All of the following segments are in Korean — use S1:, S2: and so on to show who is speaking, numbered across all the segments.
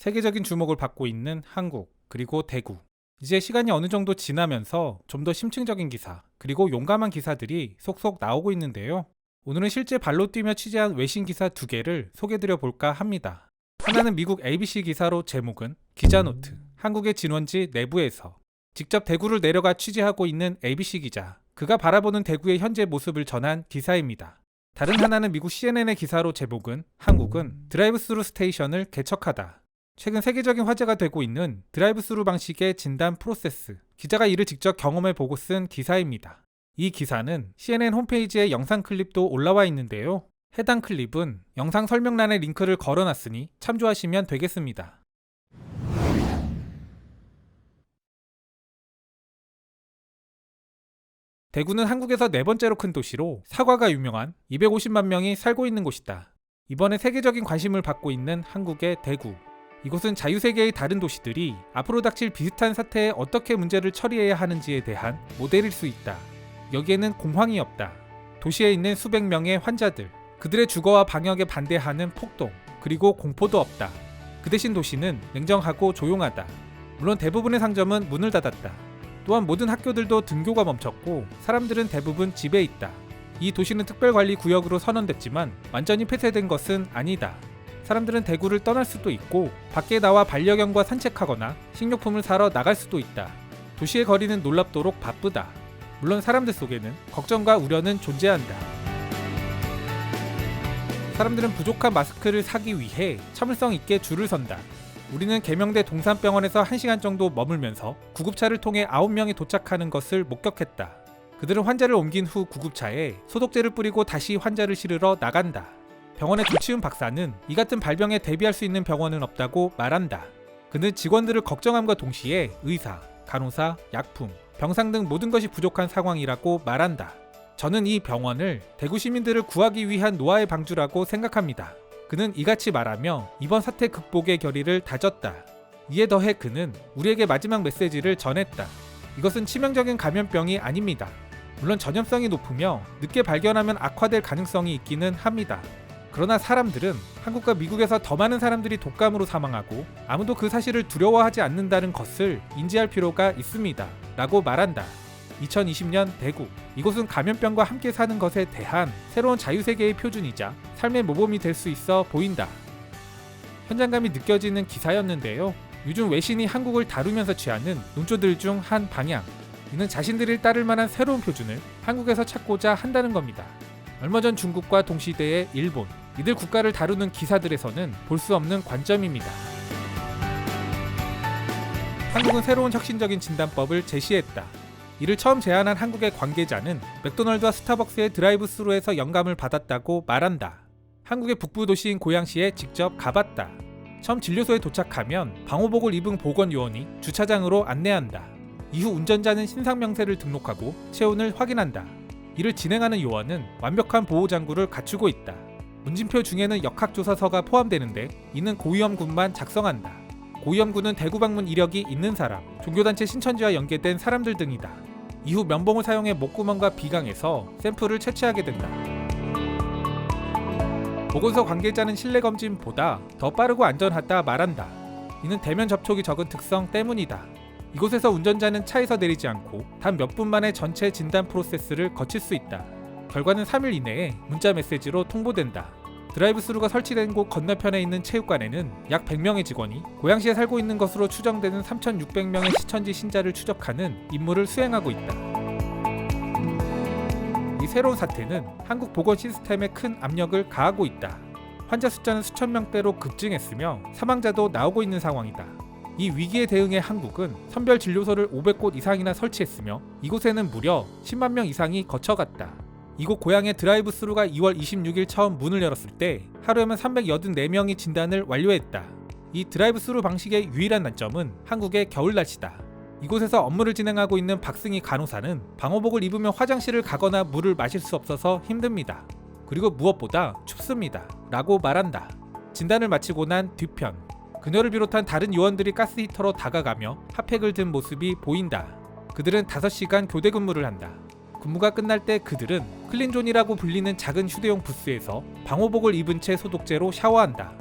S1: 세계적인 주목을 받고 있는 한국, 그리고 대구. 이제 시간이 어느 정도 지나면서 좀 더 심층적인 기사, 그리고 용감한 기사들이 속속 나오고 있는데요. 오늘은 실제 발로 뛰며 취재한 외신 기사 두 개를 소개드려 볼까 합니다. 하나는 미국 ABC 기사로 제목은 기자노트, 한국의 진원지 내부에서 직접 대구를 내려가 취재하고 있는 ABC 기자, 그가 바라보는 대구의 현재 모습을 전한 기사입니다. 다른 하나는 미국 CNN의 기사로 제목은 한국은 드라이브 스루 스테이션을 개척하다. 최근 세계적인 화제가 되고 있는 드라이브 스루 방식의 진단 프로세스. 기자가 이를 직접 경험해 보고 쓴 기사입니다. 이 기사는 CNN 홈페이지에 영상 클립도 올라와 있는데요. 해당 클립은 영상 설명란에 링크를 걸어놨으니 참조하시면 되겠습니다. 대구는 한국에서 네 번째로 큰 도시로 사과가 유명한 250만 명이 살고 있는 곳이다. 이번에 세계적인 관심을 받고 있는 한국의 대구. 이곳은 자유세계의 다른 도시들이 앞으로 닥칠 비슷한 사태에 어떻게 문제를 처리해야 하는지에 대한 모델일 수 있다. 여기에는 공황이 없다. 도시에 있는 수백 명의 환자들, 그들의 주거와 방역에 반대하는 폭동, 그리고 공포도 없다. 그 대신 도시는 냉정하고 조용하다. 물론 대부분의 상점은 문을 닫았다. 또한 모든 학교들도 등교가 멈췄고 사람들은 대부분 집에 있다. 이 도시는 특별관리 구역으로 선언됐지만 완전히 폐쇄된 것은 아니다. 사람들은 대구를 떠날 수도 있고 밖에 나와 반려견과 산책하거나 식료품을 사러 나갈 수도 있다. 도시의 거리는 놀랍도록 바쁘다. 물론 사람들 속에는 걱정과 우려는 존재한다. 사람들은 부족한 마스크를 사기 위해 참을성 있게 줄을 선다. 우리는 계명대 동산병원에서 1시간 정도 머물면서 구급차를 통해 9명이 도착하는 것을 목격했다. 그들은 환자를 옮긴 후 구급차에 소독제를 뿌리고 다시 환자를 실으러 나간다. 병원의 조치훈 박사는 이 같은 발병에 대비할 수 있는 병원은 없다고 말한다. 그는 직원들을 걱정함과 동시에 의사, 간호사, 약품, 병상 등 모든 것이 부족한 상황이라고 말한다. 저는 이 병원을 대구 시민들을 구하기 위한 노아의 방주라고 생각합니다. 그는 이같이 말하며 이번 사태 극복의 결의를 다졌다. 이에 더해 그는 우리에게 마지막 메시지를 전했다. 이것은 치명적인 감염병이 아닙니다. 물론 전염성이 높으며 늦게 발견하면 악화될 가능성이 있기는 합니다. 그러나 사람들은 한국과 미국에서 더 많은 사람들이 독감으로 사망하고 아무도 그 사실을 두려워하지 않는다는 것을 인지할 필요가 있습니다. 라고 말한다. 2020년 대구. 이곳은 감염병과 함께 사는 것에 대한 새로운 자유세계의 표준이자 삶의 모범이 될 수 있어 보인다. 현장감이 느껴지는 기사였는데요. 요즘 외신이 한국을 다루면서 취하는 논조들 중 한 방향. 이는 자신들이 따를 만한 새로운 표준을 한국에서 찾고자 한다는 겁니다. 얼마 전 중국과 동시대의 일본, 이들 국가를 다루는 기사들에서는 볼 수 없는 관점입니다. 한국은 새로운 혁신적인 진단법을 제시했다. 이를 처음 제안한 한국의 관계자는 맥도널드와 스타벅스의 드라이브 스루에서 영감을 받았다고 말한다. 한국의 북부 도시인 고양시에 직접 가봤다. 처음 진료소에 도착하면 방호복을 입은 보건 요원이 주차장으로 안내한다. 이후 운전자는 신상 명세를 등록하고 체온을 확인한다. 이를 진행하는 요원은 완벽한 보호 장구를 갖추고 있다. 문진표 중에는 역학조사서가 포함되는데 이는 고위험군만 작성한다. 고위험군은 대구 방문 이력이 있는 사람, 종교단체 신천지와 연계된 사람들 등이다. 이후 면봉을 사용해 목구멍과 비강에서 샘플을 채취하게 된다. 보건소 관계자는 실내 검진보다 더 빠르고 안전하다 말한다. 이는 대면 접촉이 적은 특성 때문이다. 이곳에서 운전자는 차에서 내리지 않고 단 몇 분 만에 전체 진단 프로세스를 거칠 수 있다. 결과는 3일 이내에 문자 메시지로 통보된다. 드라이브 스루가 설치된 곳 건너편에 있는 체육관에는 약 100명의 직원이 고양시에 살고 있는 것으로 추정되는 3,600명의 시천지 신자를 추적하는 임무를 수행하고 있다. 이 새로운 사태는 한국 보건 시스템에 큰 압력을 가하고 있다. 환자 숫자는 수천 명대로 급증했으며 사망자도 나오고 있는 상황이다. 이 위기에 대응해 한국은 선별 진료소를 500곳 이상이나 설치했으며 이곳에는 무려 10만 명 이상이 거쳐갔다. 이곳 고향의 드라이브 스루가 2월 26일 처음 문을 열었을 때 하루에만 384명이 진단을 완료했다. 이 드라이브 스루 방식의 유일한 단점은 한국의 겨울 날씨다. 이곳에서 업무를 진행하고 있는 박승희 간호사는 방호복을 입으며 화장실을 가거나 물을 마실 수 없어서 힘듭니다. 그리고 무엇보다 춥습니다. 라고 말한다. 진단을 마치고 난 뒤편. 그녀를 비롯한 다른 요원들이 가스 히터로 다가가며 핫팩을 든 모습이 보인다. 그들은 5시간 교대 근무를 한다. 근무가 끝날 때 그들은 클린존이라고 불리는 작은 휴대용 부스에서 방호복을 입은 채 소독제로 샤워한다.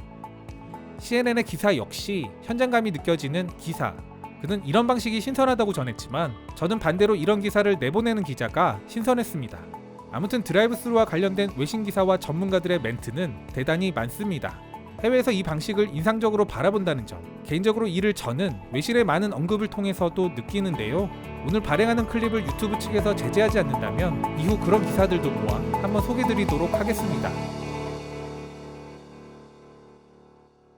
S1: CNN의 기사 역시 현장감이 느껴지는 기사. 그는 이런 방식이 신선하다고 전했지만 저는 반대로 이런 기사를 내보내는 기자가 신선했습니다. 아무튼 드라이브스루와 관련된 외신 기사와 전문가들의 멘트는 대단히 많습니다. 해외에서 이 방식을 인상적으로 바라본다는 점, 개인적으로 이를 저는 외신의 많은 언급을 통해서도 느끼는데요. 오늘 발행하는 클립을 유튜브 측에서 제재하지 않는다면 이후 그런 기사들도 모아 한번 소개드리도록 하겠습니다.